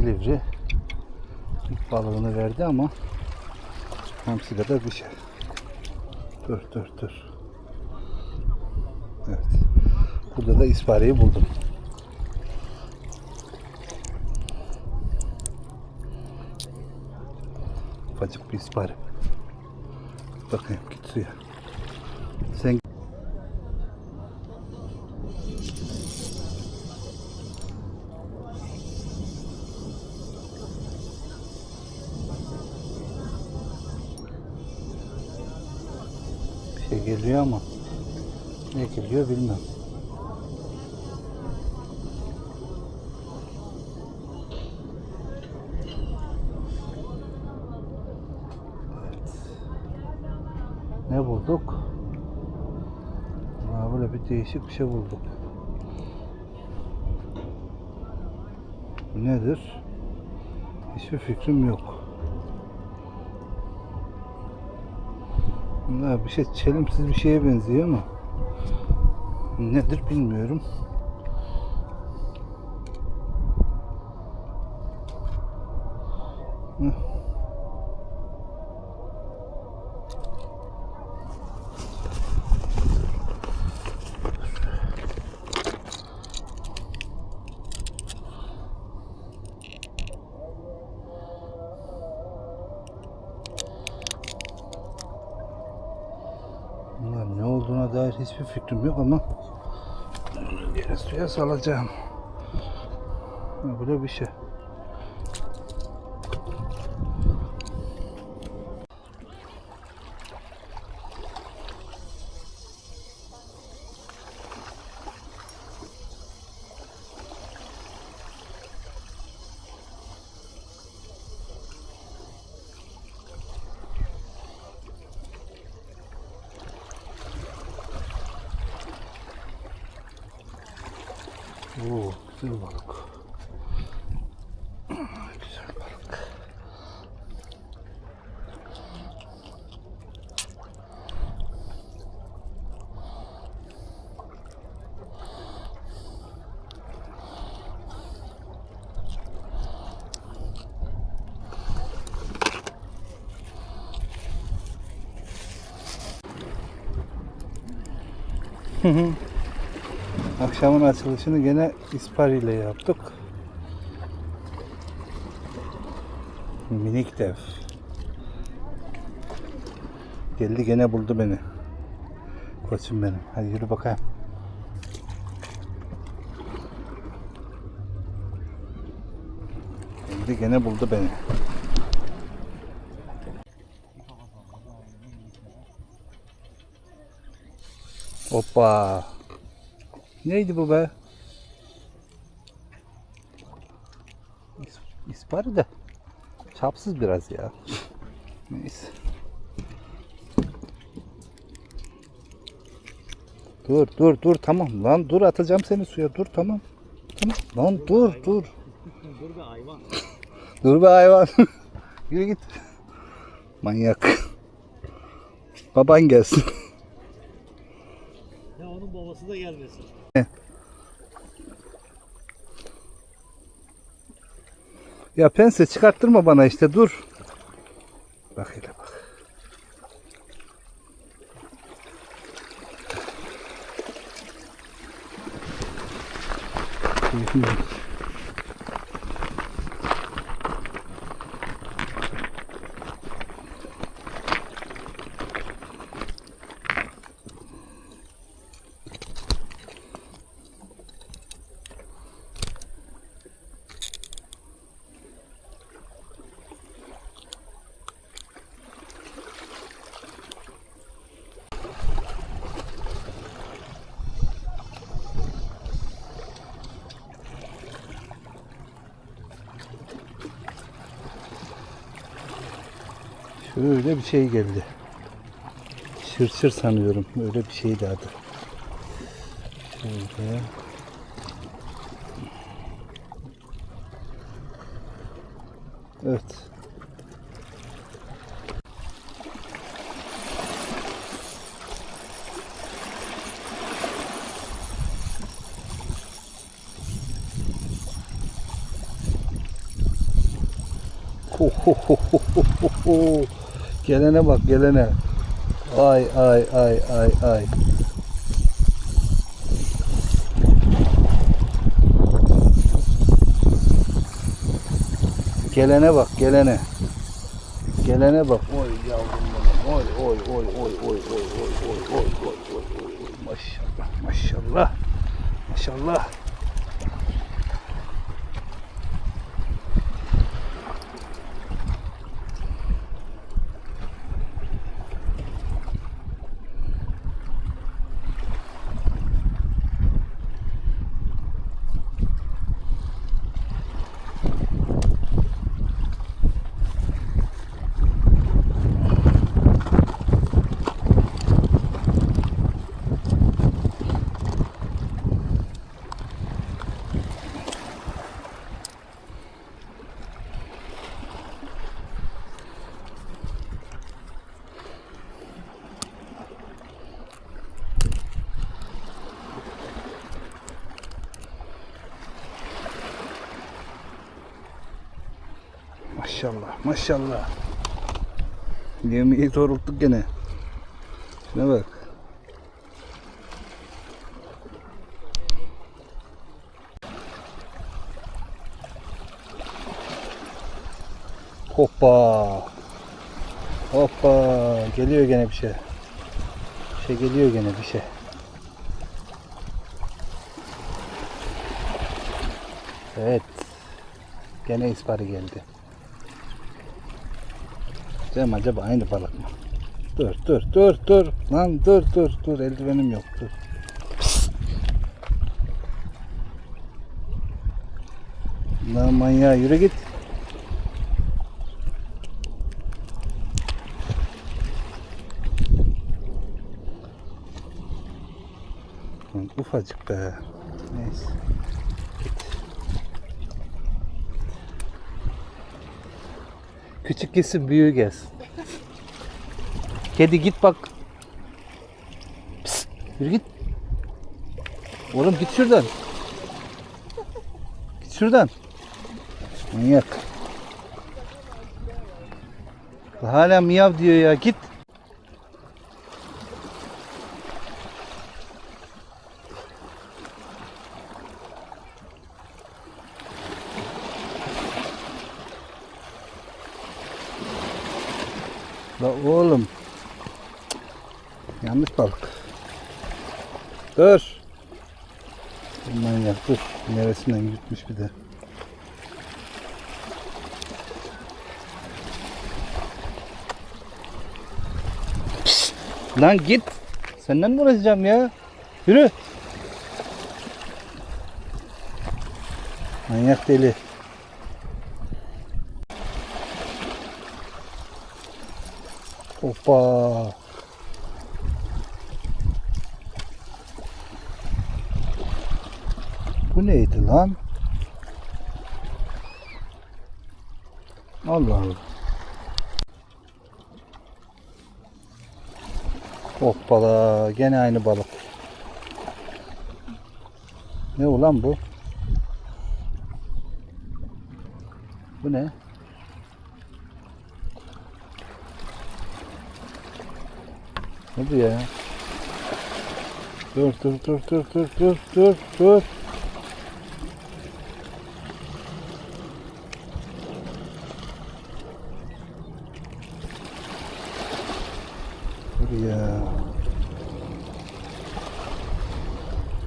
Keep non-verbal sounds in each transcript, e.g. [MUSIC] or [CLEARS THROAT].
silivri. İlk balığını verdi ama hamsi kadar bir şey. Dur dur dur. Evet. Burada da ispareyi buldum. Ufacık bir ispare. Bakayım git suya. Sen geliyor ama ne geliyor bilmem. Evet. Ne bulduk? Aa, böyle bir değişik bir şey bulduk. Nedir? Hiçbir fikrim yok. Ya bir şey çelimsiz bir şeye benziyor ama nedir bilmiyorum. Heh. Hiçbir fikrim yok ama geri suya salacağım. Böyle bir şey. 오, 쓸 바르고. 이렇게 잘 바르고. 흠흠 Akşamın açılışını gene ispar ile yaptık. Minik dev. Geldi gene buldu beni. Koçum benim. Hadi yürü bakayım. Geldi gene buldu beni. Hoppa. Neydi bu be? İs- İspari de çapsız biraz ya. Neyse. Dur dur dur tamam lan dur atacağım seni suya dur tamam. Tamam lan dur dur. [LAUGHS] Dur be hayvan. Dur be hayvan. Yürü git. Manyak. Baban gelsin. Ya onun babası da gelmesin. Ya pense çıkarttırma bana işte dur. Bak hele bak. Keyfim yok. Şöyle bir şey geldi. Çırçır sanıyorum. Öyle bir şeydi adı. Şöyle. Evet. Ho, ho, ho, ho, ho, ho. Gelene bak gelene. Ay ay ay ay ay. Gelene bak gelene. Gelene bak. Oy yavrum benim. Oy oy oy oy oy oy oy oy oy oy oy oy. Maşallah maşallah. Maşallah. Maşallah maşallah. Yemeği doğrulttuk gene. Şuna bak. Hoppa. Hoppa. Geliyor gene bir şey. Bir şey geliyor gene bir şey. Evet. Gene isparı geldi. Cem acaba aynı balık mı? Dur dur dur dur. Lan dur dur dur eldivenim yok dur. Lan manyağı yürü git. Lan Ufacık be. Neyse. Git. Küçük gitsin büyüğü gelsin. Kedi git bak. Psst, yürü git. Oğlum git şuradan. Git şuradan. Manyak. Hala miyav diyor ya git. La oğlum. Yanlış balık. Dur. Manyak dur. Neresinden yürütmüş bir de. Pişt, Lan git. Senden mi uğraşacağım ya? Yürü. Manyak deli. Hoppa. Bu neydi lan? Allah Allah. Hoppala gene aynı balık. Ne ulan bu? Bu ne? Ne bu ya? Dur dur dur dur dur dur dur dur. Ya.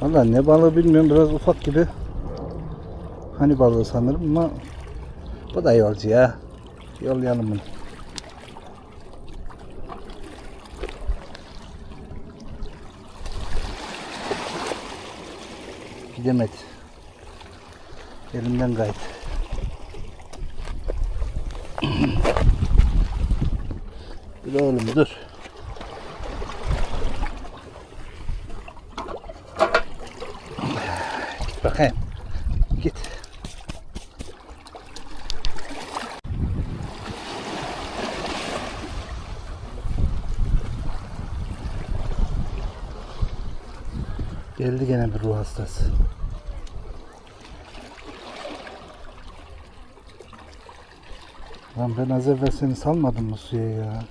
Valla ne balığı bilmiyorum biraz ufak gibi. Hani balığı sanırım ama bu da yolcu ya. Yollayalım bunu. Gidemedi. Elimden kaydı. [CLEARS THROAT] Dur oğlum dur. Bakayım. Git. Geldi gene bir ruh hastası. Lan ben az evvel seni salmadım mı suya ya?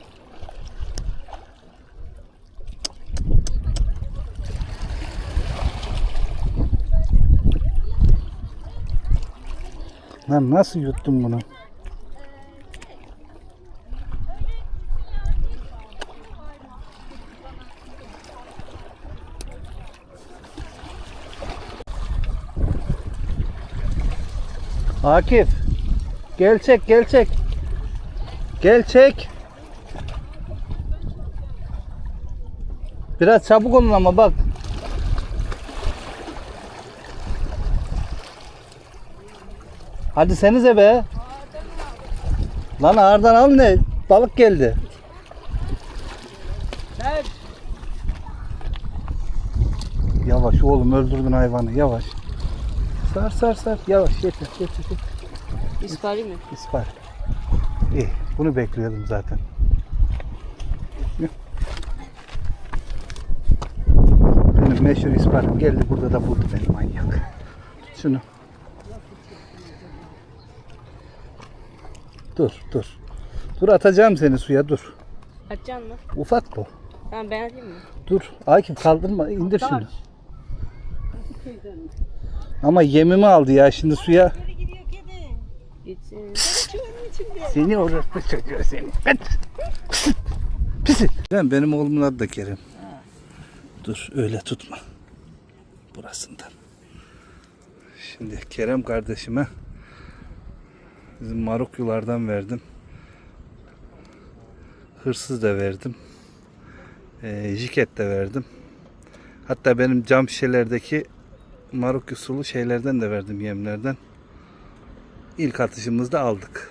Lan nasıl yuttun bunu? Akif. Gel çek, gel çek. Gel çek. Biraz çabuk olun ama bak. Hadi senize be. Lan ağırdan al ne? Balık geldi. Yavaş oğlum öldürdün hayvanı yavaş. Sar sar sar yavaş yeter yeter yeter. İspari mi? İspar. İyi. Bunu bekliyordum zaten. Benim meşhur isparım geldi burada da buldu beni manyak. Şunu. Dur dur. Dur atacağım seni suya dur. Açacaksın mı? Ufak bu. Tamam ben atayım mı? Dur. Akif kaldırma indir şunu. Ama yemimi aldı ya şimdi suya. Gitsin. Seni orospu çocuğu seni. Ben. Pisi. Ben benim oğlumun adı da Kerem. Dur öyle tutma. Burasından. Şimdi Kerem kardeşime bizim Maruklulardan verdim. Hırsız da verdim. Ee, jiket de verdim. Hatta benim cam şişelerdeki Maruklu sulu şeylerden de verdim yemlerden. İlk atışımızda aldık.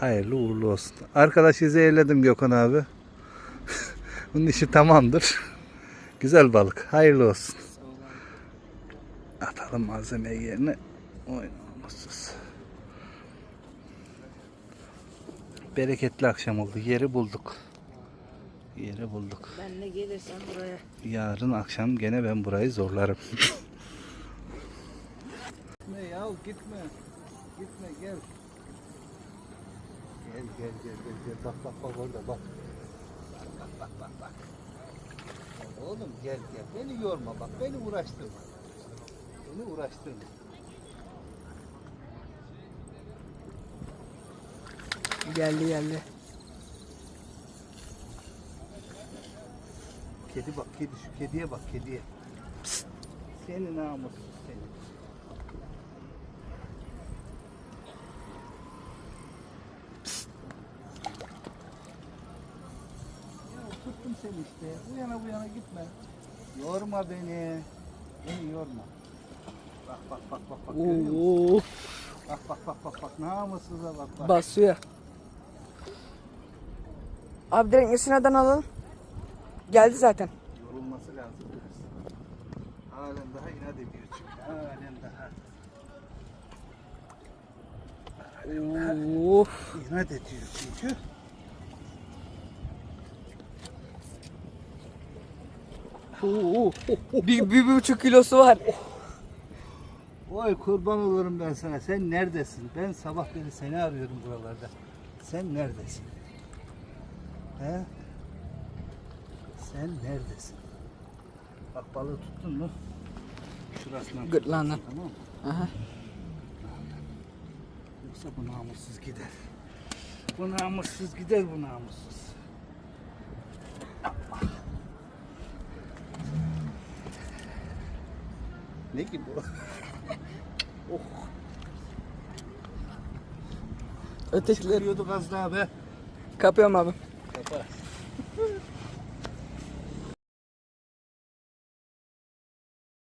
Hayırlı uğurlu olsun. Arkadaşı zehirledim Gökhan abi. [LAUGHS] Bunun işi tamamdır. Güzel balık. Hayırlı olsun. Atalım malzemeyi yerine. Oynamasız. Bereketli akşam oldu. Yeri bulduk. Yeri bulduk. Ben de gelirsen buraya. Yarın akşam gene ben burayı zorlarım. gitme ya gitme. Gitme gel. Gel gel gel gel gel bak bak bak orada bak. Bak bak bak bak. bak. Oğlum gel gel beni yorma bak beni uğraştırma. Beni uğraştırma. Geldi geldi. Kedi bak kedi şu kediye bak kediye. Psst. Seni namussuz seni. Psst. Ya tuttum seni işte. Bu yana bu yana gitme. Yorma beni. Beni yorma. Bak bak bak bak bak. Oo, Bak bak bak bak bak. Namussuza bak bak. basıyor. Abi direkt Esina'dan alalım. Geldi zaten. Yorulması lazım. Halen daha inat ediyor çünkü. Halen daha. Oo. İnat ediyor çünkü. Bir, bir, bir buçuk kilosu var. Oy kurban olurum ben sana. Sen neredesin? Ben sabah beri seni arıyorum buralarda. Sen neredesin? He? Sen neredesin? Bak balığı tuttun mu? Şurasından Gırtlağından. tutacaksın, Tamam mı? Aha. Yoksa bu namussuz gider. Bu namussuz gider bu namussuz. Ne ki bu? [LAUGHS] oh. Ötekileri Çıkıyorduk az daha be. kapıyorum abi. first.